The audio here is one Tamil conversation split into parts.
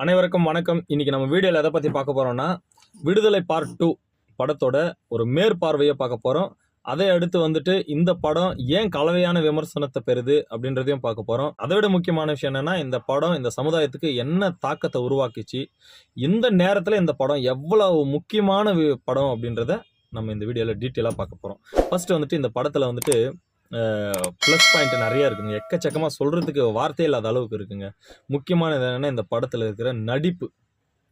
அனைவருக்கும் வணக்கம். இன்னைக்கு நம்ம வீடியோவில் எதை பற்றி பார்க்க போகிறோன்னா விடுதலை பார்ட் டூ படத்தோட ஒரு மேற்பார்வையை பார்க்க போகிறோம் அதை அடுத்து வந்துட்டு இந்த படம் ஏன் கலவையான விமர்சனத்தை பெறுது அப்படின்றதையும் பார்க்க போகிறோம் அதை விட முக்கியமான விஷயம் என்னென்னா இந்த படம் இந்த சமுதாயத்துக்கு என்ன தாக்கத்தை உருவாக்கிச்சு இந்த நேரத்தில் இந்த படம் எவ்வளவு முக்கியமான வி- படம் அப்படின்றத நம்ம இந்த வீடியோவில் டீட்டெயிலாக பார்க்க போகிறோம் ஃபஸ்ட்டு வந்துட்டு இந்த படத்தில் வந்துட்டு ப்ளஸ் பாயிண்ட் நிறைய இருக்குங்க. எக்கச்சக்கமாக சொல்கிறதுக்கு வார்த்தை இல்லாத அளவுக்கு இருக்குங்க. முக்கியமானது என்னென்னா இந்த படத்தில் இருக்கிற நடிப்பு.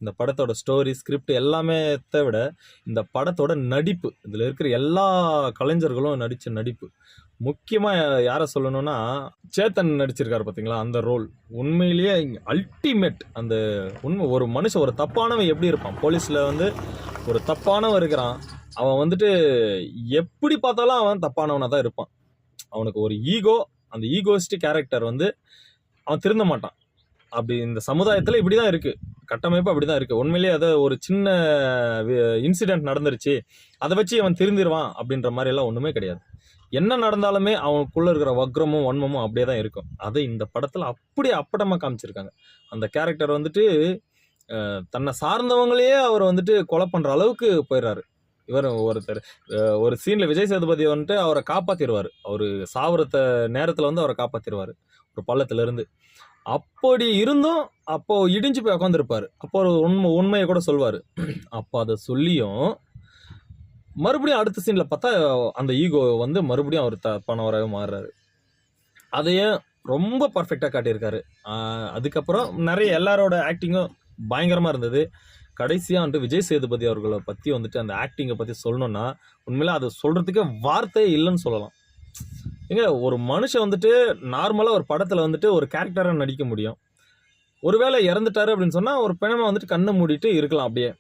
இந்த படத்தோட ஸ்டோரி ஸ்கிரிப்ட் எல்லாமே விட இந்த படத்தோட நடிப்பு. இதில் இருக்கிற எல்லா கலைஞர்களும் நடித்த நடிப்பு. முக்கியமாக யாரை சொல்லணும்னா சேத்தன் நடிச்சிருக்காரு பார்த்தீங்களா அந்த ரோல் உண்மையிலேயே அல்டிமேட் அந்த உண்மை ஒரு மனுஷன் ஒரு தப்பானவன் எப்படி இருப்பான்? போலீஸில் வந்து ஒரு தப்பானவன் இருக்கிறான். அவன் வந்துட்டு எப்படி பார்த்தாலும் அவன் தப்பானவனாக தான் இருப்பான். அவனுக்கு ஒரு ஈகோ அந்த ஈகோஸ்ட் கேரக்டர் வந்து அவன் திருந்த மாட்டான். அப்படி இந்த சமுதாயத்தில் இப்படி தான் இருக்குது கட்டமைப்பு அப்படி தான் இருக்குது உண்மையிலேயே அதை ஒரு சின்ன இன்சிடென்ட் நடந்துருச்சு. அதை வச்சு அவன் திருந்திருவான் அப்படின்ற மாதிரி எல்லாம் ஒன்றுமே கிடையாது. என்ன நடந்தாலுமே அவனுக்குள்ளே இருக்கிற வக்ரமும் வன்மமும் அப்படியே தான் இருக்கும். அதை இந்த படத்தில் அப்படியே அப்படமாக காமிச்சிருக்காங்க. அந்த கேரக்டர் வந்துட்டு தன்னை சார்ந்தவங்களையே அவர் வந்துட்டு கொலை பண்ணுற அளவுக்கு போயிடுறாரு. இவர் ஒருத்தர் ஒரு சீனில் விஜய் சேதுபதி வந்துட்டு அவரை காப்பாற்றிடுவார் அவர் சாவரத்த நேரத்தில் வந்து அவரை காப்பாற்றிடுவார் ஒரு பள்ளத்துலேருந்து. அப்படி இருந்தும் அப்போ இடிஞ்சு போய் உட்காந்துருப்பார் அப்போ ஒரு உண்மை உண்மையை கூட சொல்வார். அப்போ அதை சொல்லியும் மறுபடியும் அடுத்த சீனில் பார்த்தா அந்த ஈகோ வந்து மறுபடியும் அவர் த பணவராகவே மாறுறாரு. அதையே ரொம்ப பர்ஃபெக்டாக காட்டியிருக்காரு. அதுக்கப்புறம் நிறைய எல்லாரோட ஆக்டிங்கும் பயங்கரமாக இருந்தது. கடைசியாக வந்துட்டு விஜய் சேதுபதி அவர்களை பற்றி வந்துட்டு அந்த ஆக்டிங்கை பற்றி சொல்லணும்னா உண்மையில அதை சொல்கிறதுக்கே வார்த்தையே இல்லைன்னு சொல்லலாம். ஏங்க ஒரு மனுஷன் வந்துட்டு நார்மலாக ஒரு படத்தில் வந்துட்டு ஒரு கேரக்டராக நடிக்க முடியும். ஒருவேளை இறந்துட்டாரு அப்படின்னு சொன்னால் ஒரு பிணமை வந்துட்டு கண்ணை மூடிட்டு இருக்கலாம் அப்படியே.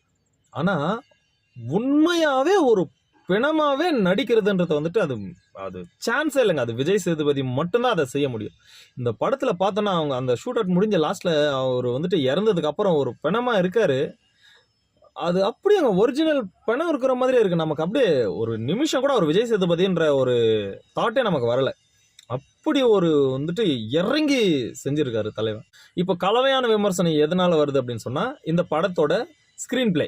ஆனால் உண்மையாகவே ஒரு பிணமாகவே நடிக்கிறதுன்றத வந்துட்டு அது அது சான்ஸே இல்லைங்க. அது விஜய் சேதுபதி மட்டும்தான் அதை செய்ய முடியும். இந்த படத்தில் பார்த்தோன்னா அவங்க அந்த ஷூட் அவுட் முடிஞ்ச லாஸ்ட்டில் அவர் வந்துட்டு இறந்ததுக்கப்புறம் ஒரு பிணமாக இருக்கார். அது அப்படியே அங்கே ஒரிஜினல் பணம் இருக்கிற மாதிரியே இருக்குது நமக்கு அப்படியே ஒரு நிமிஷம் கூட ஒரு விஜய் சேதுபதின்ற ஒரு தாட்டே நமக்கு வரலை. அப்படி ஒரு வந்துட்டு இறங்கி செஞ்சுருக்காரு தலைவன். இப்போ கலவையான விமர்சனம் எதனால் வருது அப்படின்னு சொன்னால் இந்த படத்தோட ஸ்க்ரீன் பிளே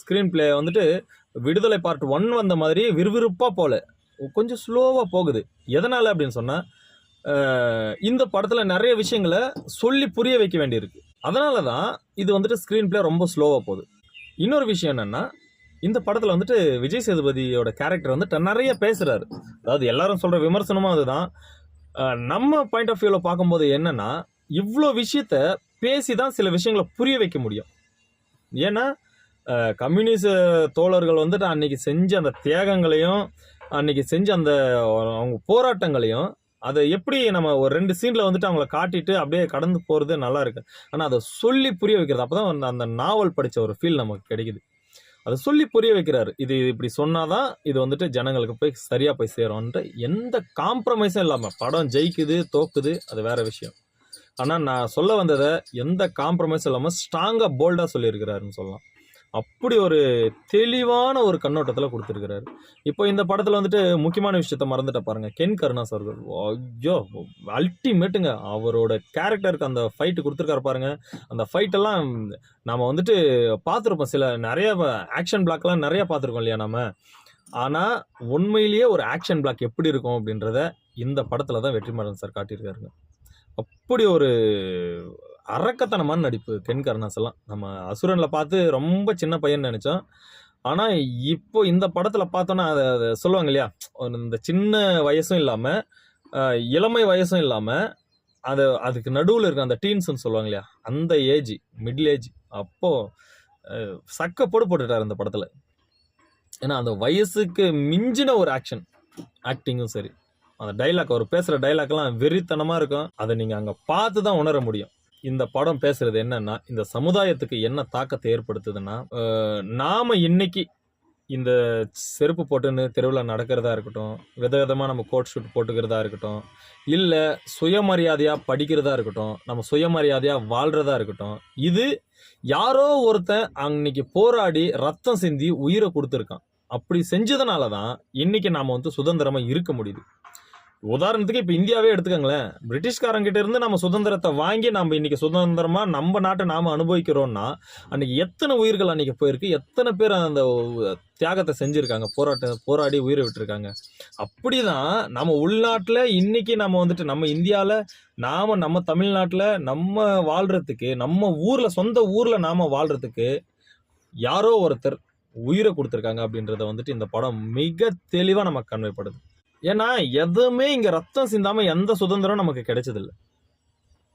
ஸ்க்ரீன் பிளே வந்துட்டு விடுதலை பார்ட் ஒன் வந்த மாதிரி விறுவிறுப்பாக போல. கொஞ்சம் ஸ்லோவாக போகுது. எதனால் அப்படின்னு சொன்னால் இந்த படத்தில் நிறைய விஷயங்களை சொல்லி புரிய வைக்க வேண்டியிருக்கு. அதனால தான் இது வந்துட்டு ஸ்க்ரீன் பிளே ரொம்ப ஸ்லோவாக போகுது. இன்னொரு விஷயம் என்னென்னா இந்த படத்தில் வந்துட்டு விஜய் சேதுபதியோட கேரக்டர் வந்துட்டு நிறைய பேசுகிறாரு அதாவது எல்லாரும் சொல்கிற விமர்சனமும் அதுதான். நம்ம பாயிண்ட் ஆஃப் வியூவில் பார்க்கும்போது என்னென்னா இவ்வளோ விஷயத்த பேசி தான் சில விஷயங்களை புரிய வைக்க முடியும். ஏன்னா அஹ், கம்யூனிஸ்ட் தோழர்கள் வந்துட்டு அன்னைக்கு செஞ்ச அந்த தியாகங்களையும் அன்னைக்கு செஞ்ச அந்த அவங்க போராட்டங்களையும் அதை எப்படி நம்ம ஒரு ரெண்டு சீனில் வந்துட்டு அவங்கள காட்டிட்டு அப்படியே கடந்து போகிறது நல்லா இருக்கு. ஆனால் அதை சொல்லி புரிய வைக்கிறது அப்போ தான் அந்த நாவல் படித்த ஒரு ஃபீல் நமக்கு கிடைக்குது. அதை சொல்லி புரிய வைக்கிறாரு. இது இப்படி சொன்னாதான் இது வந்துட்டு ஜனங்களுக்கு போய் சரியாக போய் சேரும்ன்ற எந்த காம்ப்ரமைஸும் இல்லாமல் படம் ஜெயிக்குது தோக்குது அது வேற விஷயம். ஆனால் நான் சொல்ல வந்ததை எந்த காம்ப்ரமைஸும் இல்லாமல் ஸ்ட்ராங்காக போல்டாக சொல்லியிருக்கிறாருன்னு சொல்லலாம். அப்படி ஒரு தெளிவான ஒரு கண்ணோட்டத்தில் கொடுத்துருக்கிறாரு. இப்போ இந்த படத்தில் வந்துட்டு முக்கியமான விஷயத்த மறந்துட்ட பாருங்க. கென் கருணாஸ் அவர்கள். ஐயோ அல்டிமேட்டுங்க அவரோட கேரக்டருக்கு அந்த ஃபைட்டு கொடுத்துருக்காரு பாருங்க. அந்த ஃபைட்டெல்லாம் நம்ம வந்துட்டு பார்த்துருப்போம். சில நிறைய ஆக்ஷன் பிளாக்லாம் நிறைய பார்த்துருக்கோம் இல்லையா நம்ம ஆனால் உண்மையிலேயே ஒரு ஆக்ஷன் பிளாக் எப்படி இருக்கும் அப்படின்றத இந்த படத்தில் தான் வெற்றிமாறன் சார் காட்டியிருக்காருங்க. அப்படி ஒரு அரக்கத்தனமான நடிப்பு கென் கருணாஸ் எல்லாம் நம்ம அசுரனில் பார்த்து ரொம்ப சின்ன பையன் நினச்சோம். ஆனால் இப்போ இந்த படத்தில் பார்த்தோன்னா அதை அதை சொல்லுவாங்க இல்லையா? ஒரு இந்த சின்ன வயசும் இல்லாமல் இளமை வயசும் இல்லாமல் அது அதுக்கு நடுவில் இருக்க அந்த டீன்ஸ்னு சொல்லுவாங்க இல்லையா? அந்த ஏஜ் மிடில் ஏஜ். அப்போது சக்க போடு போட்டுட்டார் இந்த படத்தில். ஏன்னா அந்த வயசுக்கு மிஞ்சின ஒரு ஆக்ஷன் ஆக்டிங்கும் சரி. அந்த டைலாக் அவர் பேசுகிற டைலாக்லாம் வெறித்தனமாக இருக்கும். அதை நீங்கள் அங்கே பார்த்து தான் உணர முடியும். இந்த படம் பேசுறது என்னன்னா இந்த சமுதாயத்துக்கு என்ன தாக்கத்தை ஏற்படுத்துதுன்னா நாம இன்னைக்கு இந்த செருப்பு போட்டுன்னு தெருவில் நடக்கிறதா இருக்கட்டும் விதவிதமாக நம்ம கோட் ஷூட் போட்டுக்கிறதா இருக்கட்டும் இல்லை சுயமரியாதையாக படிக்கிறதா இருக்கட்டும் நம்ம சுயமரியாதையாக வாழ்கிறதா இருக்கட்டும் இது யாரோ ஒருத்தன் அன்னைக்கு போராடி ரத்தம் சிந்தி உயிரை கொடுத்துருக்கான். அப்படி செஞ்சதுனால தான் இன்னைக்கு நாம் வந்து சுதந்திரமாக இருக்க முடியுது. உதாரணத்துக்கு இப்போ இந்தியாவே எடுத்துக்கோங்களேன். பிரிட்டிஷ்காரங்கிட்ட இருந்து நம்ம சுதந்திரத்தை வாங்கி நம்ம இன்னைக்கு சுதந்திரமா நம்ம நாட்டை நாம் அனுபவிக்கிறோம்னா அன்னைக்கு எத்தனை உயிர்கள் அன்னைக்கு போயிருக்கு? எத்தனை பேர் அந்த தியாகத்தை செஞ்சுருக்காங்க? போராட்ட போராடி உயிரை விட்டுருக்காங்க. அப்படிதான் நம்ம உள்நாட்டில் இன்னைக்கு நம்ம வந்துட்டு நம்ம இந்தியாவில் நாம் நம்ம தமிழ்நாட்டில் நம்ம வாழ்கிறதுக்கு நம்ம ஊரில் சொந்த ஊரில் நாம் வாழ்கிறதுக்கு யாரோ ஒருத்தர் உயிரை கொடுத்துருக்காங்க அப்படின்றத வந்துட்டு இந்த படம் மிக தெளிவாக நமக்கு கன்வைப்படுது ஏன்னா எதுவுமே இங்க ரத்தம் சிந்தாம எந்த சுதந்திரம் நமக்கு கிடைச்சதில்ல.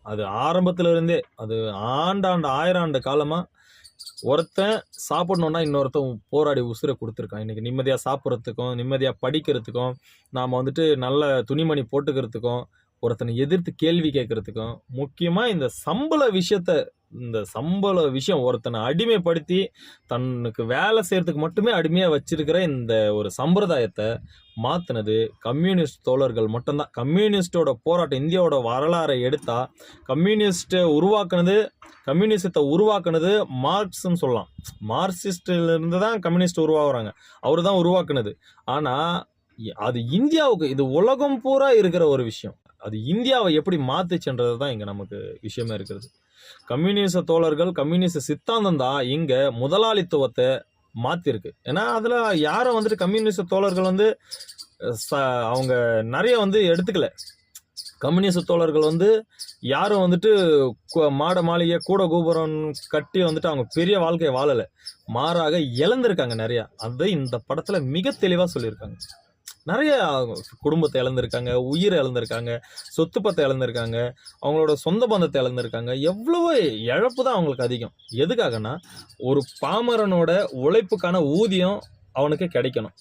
அது ஆரம்பத்துல இருந்தே அது ஆண்டாண்டு ஆயிரம் ஆண்டு காலமா ஒருத்தன் சாப்பிடணும்னா இன்னொருத்தன் போராடி உசுரை கொடுத்துருக்கான். இன்றைக்கி நிம்மதியாக சாப்பிட்றதுக்கும் நிம்மதியாக படிக்கிறதுக்கும் நாம் வந்துட்டு நல்ல துணிமணி போட்டுக்கிறதுக்கும் ஒருத்தனை எதிர்த்து கேள்வி கேட்குறதுக்கும் முக்கியமாக இந்த சம்பள விஷயத்த இந்த சம்பள விஷயம் ஒருத்தனை அடிமைப்படுத்தி தன்னுக்கு வேலை செய்கிறதுக்கு மட்டுமே அடிமையாக வச்சிருக்கிற இந்த ஒரு சம்பிரதாயத்தை மாற்றினது கம்யூனிஸ்ட் தோழர்கள் மட்டும்தான். கம்யூனிஸ்டோட போராட்டம் இந்தியாவோட வரலாறை எடுத்தால் கம்யூனிஸ்ட்டை உருவாக்குனது கம்யூனிசத்தை உருவாக்குனது மார்க்ஸ்ன்னு சொல்லலாம். மார்க்சிஸ்டிலிருந்து தான் கம்யூனிஸ்ட் உருவாகுறாங்க. அவர் தான் உருவாக்குனது. ஆனால் அது இந்தியாவுக்கு இது உலகம் பூரா இருக்கிற ஒரு விஷயம். அது இந்தியாவை எப்படி மாத்துச்சுன்றது தான் இங்கே நமக்கு விஷயமா இருக்கிறது. கம்யூனிச தோழர்கள் கம்யூனிச சித்தாந்தம் தான் இங்கே முதலாளித்துவத்தை மாற்றிருக்கு ஏன்னா அதில் யாரும் வந்துட்டு கம்யூனிச தோழர்கள் வந்து ச- அவங்க நிறைய வந்து எடுத்துக்கல. கம்யூனிச தோழர்கள் வந்து யாரும் வந்துட்டு மாட மாளிகை கூட கோபுரம் கட்டி வந்துட்டு அவங்க பெரிய வாழ்க்கையை வாழலை. மாறாக இழந்திருக்காங்க நிறையா. அதை இந்த படத்தில் மிக தெளிவாக சொல்லியிருக்காங்க. நிறைய குடும்பத்தை இழந்திருக்காங்க உயிரை இழந்திருக்காங்க சொத்து பத்தை இழந்திருக்காங்க அவங்களோட சொந்த பந்தத்தை இழந்திருக்காங்க. எவ்வளவோ இழப்பு தான் அவங்களுக்கு அதிகம். எதுக்காகனா ஒரு பாமரனோட உழைப்புக்கான ஊதியம் அவனுக்கு கிடைக்கணும்.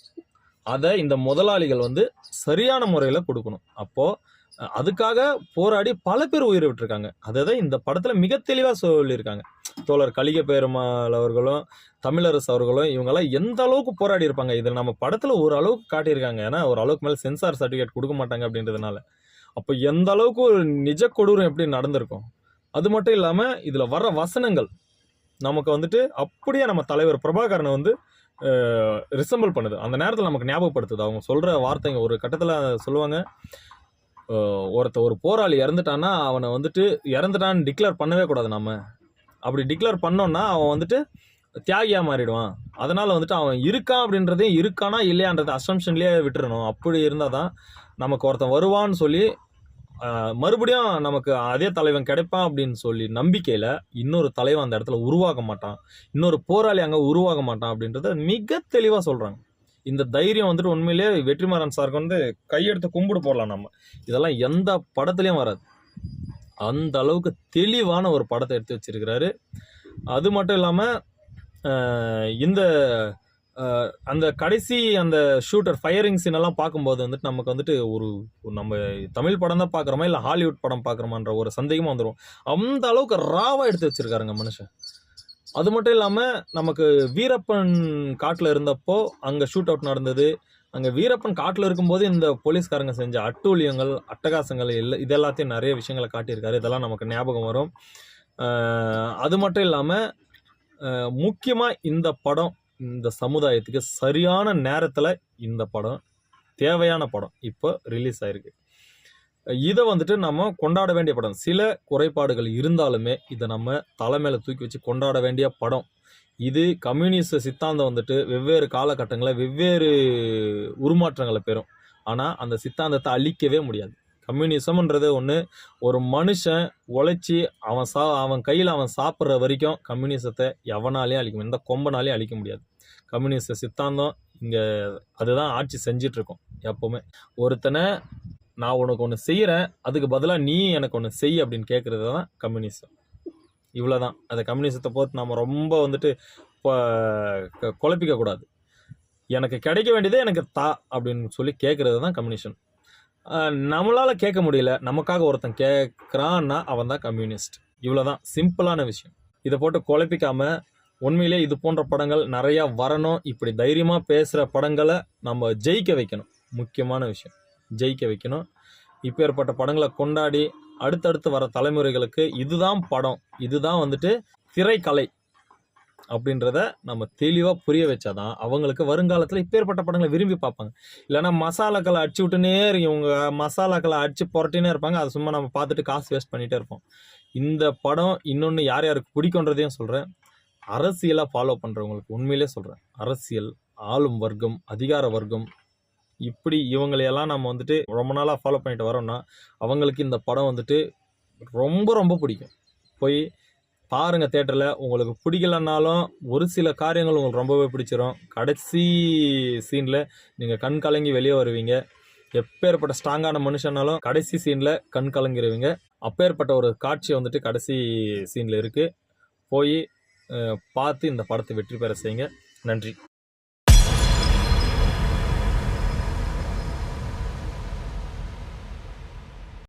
அதை இந்த முதலாளிகள் வந்து சரியான முறையில் கொடுக்கணும். அப்போது அதுக்காக போராடி பல பேர் உயிரை விட்டுருக்காங்க. அதை தான் இந்த படத்தில் மிக தெளிவாக சொல்லியிருக்காங்க. தோழர் கலிக பெருமாள் அவர்களும் தமிழரசு அவர்களும் இவங்கெல்லாம் எந்த அளவுக்கு போராடி இருப்பாங்க? இதில் நம்ம படத்தில் ஒரு அளவுக்கு காட்டியிருக்காங்க. ஏன்னா ஒரு அளவுக்கு மேலே சென்சார் சர்டிஃபிகேட் கொடுக்க மாட்டாங்க அப்படின்றதுனால. அப்போ எந்த அளவுக்கு ஒரு நிஜ கொடூரம் எப்படி நடந்திருக்கும்? அது மட்டும் இல்லாமல் இதில் வர்ற வசனங்கள். நமக்கு வந்துட்டு அப்படியே நம்ம தலைவர் பிரபாகரனை வந்து ரிசம்பிள் பண்ணுது. அந்த நேரத்தில் நமக்கு ஞாபகப்படுத்துது. அவங்க சொல்கிற வார்த்தைங்க ஒரு கட்டத்தில் சொல்லுவாங்க. ஒருத்த ஒரு போராளி இறந்துட்டான்னா அவனை வந்துட்டு இறந்துட்டான்னு டிக்ளேர் பண்ணவே கூடாது நம்ம அப்படி டிக்ளேர் பண்ணோன்னா அவன் வந்துட்டு தியாகியாக மாறிடுவான். அதனால் வந்துட்டு அவன் இருக்கான் அப்படின்றதையும் இருக்கானா இல்லையான்றது அசம்ஷன்லேயே விட்டுறணும். அப்படி இருந்தால் தான் நமக்கு ஒருத்தன் வருவான்னு சொல்லி மறுபடியும் நமக்கு அதே தலைவன் கிடைப்பான் அப்படின்னு சொல்லி நம்பிக்கையில் இன்னொரு தலைவன் அந்த இடத்துல உருவாக மாட்டான். இன்னொரு போராளி அங்கே உருவாக மாட்டான் அப்படின்றத மிக தெளிவாக சொல்கிறாங்க இந்த தைரியம் வந்துட்டு உண்மையிலேயே வெற்றிமாறன் சாருக்கு வந்து கையெடுத்து கும்பிடு போடலாம் நம்ம. இதெல்லாம் எந்த படத்துலேயும் வராது. அந்த அளவுக்கு தெளிவான ஒரு படத்தை எடுத்து வச்சிருக்கிறாரு. அது மட்டும் இல்லாமல் இந்த அந்த கடைசி அந்த ஷூட்டர் ஃபயரிங் சீன் எல்லாம் பார்க்கும்போது வந்துட்டு நமக்கு வந்துட்டு ஒரு நம்ம தமிழ் படம் தான் பார்க்குறோமா இல்லை ஹாலிவுட் படம் பார்க்குறோமான்ற ஒரு சந்தேகமும் வந்துடும் அந்த அளவுக்கு ராவாக எடுத்து வச்சிருக்காருங்க மனுஷன். அது மட்டும் இல்லாமல் நமக்கு வீரப்பன் காட்டில் இருந்தப்போ அங்கே ஷூட் அவுட் நடந்தது. அங்கே வீரப்பன் காட்டில் இருக்கும்போது இந்த போலீஸ்காரங்க செஞ்ச அட்டூழியங்கள் அட்டகாசங்கள் இல்லை இது எல்லாத்தையும் நிறைய விஷயங்களை காட்டியிருக்காரு. இதெல்லாம் நமக்கு ஞாபகம் வரும். அது மட்டும் இல்லாமல் முக்கியமாக இந்த படம் இந்த சமுதாயத்துக்கு சரியான நேரத்தில் இந்த படம் தேவையான படம் இப்போ ரிலீஸ் ஆயிருக்கு. இதை வந்துட்டு நம்ம கொண்டாட வேண்டிய படம். சில குறைபாடுகள் இருந்தாலுமே இதை நம்ம தலைமையில தூக்கி வச்சு கொண்டாட வேண்டிய படம். இது கம்யூனிஸ்ட் சித்தாந்தம் வந்துட்டு வெவ்வேறு காலகட்டங்களில் வெவ்வேறு உருமாற்றங்களை பெறும். ஆனால் அந்த சித்தாந்தத்தை அழிக்கவே முடியாது. கம்யூனிசம்ன்றது ஒன்று ஒரு மனுஷன் உழைச்சி அவன் சா அவன் கையில் அவன் சாப்பிட்ற வரைக்கும் கம்யூனிசத்தை எவனாலையும் அழிக்க முடியும் எந்த கொம்பனாலையும் அழிக்க முடியாது. கம்யூனிச சித்தாந்தம் இங்கே அதுதான் ஆட்சி செஞ்சிட்ருக்கோம் எப்போவுமே. ஒருத்தனை நான் உனக்கு ஒன்று செய்கிறேன் அதுக்கு பதிலாக நீ எனக்கு ஒன்று செய் அப்படின்னு கேட்குறது தான் கம்யூனிசம். இவ்வளோதான் அந்த கம்யூனிசத்தை போட்டு நம்ம ரொம்ப வந்துட்டு இப்போ குழப்பிக்கக்கூடாது எனக்கு கிடைக்க வேண்டியதே எனக்கு தா அப்படின்னு சொல்லி கேட்குறது தான் கம்யூனிஷன் நம்மளால் கேட்க முடியல. நமக்காக ஒருத்தன் கேட்குறான்னா அவன் தான் கம்யூனிஸ்ட். இவ்வளோதான் சிம்பிளான விஷயம். இதை போட்டு குழப்பிக்காமல் உண்மையிலே இது போன்ற படங்கள் நிறையா வரணும். இப்படி தைரியமாக பேசுகிற படங்களை நம்ம ஜெயிக்க வைக்கணும். முக்கியமான விஷயம். ஜெயிக்க வைக்கணும். இப்பேற்பட்ட படங்களை கொண்டாடி அடுத்தடுத்து வர தலைமுறைகளுக்கு இதுதான் படம் இதுதான் வந்துட்டு திரைக்கலை அப்படின்றத நம்ம தெளிவாக புரிய வச்சாதான் அவங்களுக்கு வருங்காலத்தில் இப்பேற்பட்ட படங்களை விரும்பி பார்ப்பாங்க. இல்லைன்னா மசாலாக்களை அடிச்சு விட்டுனே இவங்க மசாலாக்களை அடிச்சு புரட்டினே இருப்பாங்க. அதை சும்மா நம்ம பார்த்துட்டு காசு வேஸ்ட் பண்ணிகிட்டே இருப்போம். இந்த படம் இன்னொன்று யார் யாருக்கு பிடிக்குன்றதையும் சொல்கிறேன் அரசியலாக ஃபாலோ பண்ணுறவங்களுக்கு உண்மையிலே சொல்கிறேன் அரசியல் ஆளும் வர்க்கம் அதிகார வர்க்கம் இப்படி இவங்களையெல்லாம் நம்ம வந்துட்டு ரொம்ப நாளாக ஃபாலோ பண்ணிட்டு வரோம்னா அவங்களுக்கு இந்த படம் வந்துட்டு ரொம்ப ரொம்ப பிடிக்கும். போய் பாருங்கள் தேட்டரில் உங்களுக்கு பிடிக்கலனாலும் ஒரு சில காரியங்கள் உங்களுக்கு ரொம்பவே பிடிச்சிரும். கடைசி சீனில் நீங்கள் கண் கலங்கி வெளியே வருவீங்க. எப்பேற்பட்ட ஸ்ட்ராங்கான மனுஷனாலும் கடைசி சீனில் கண் கலங்கிடுவீங்க அப்பேற்பட்ட ஒரு காட்சி வந்துட்டு கடைசி சீனில் இருக்குது போய் பார்த்து இந்த படத்தை வெற்றி பெற செய்யுங்க. நன்றி.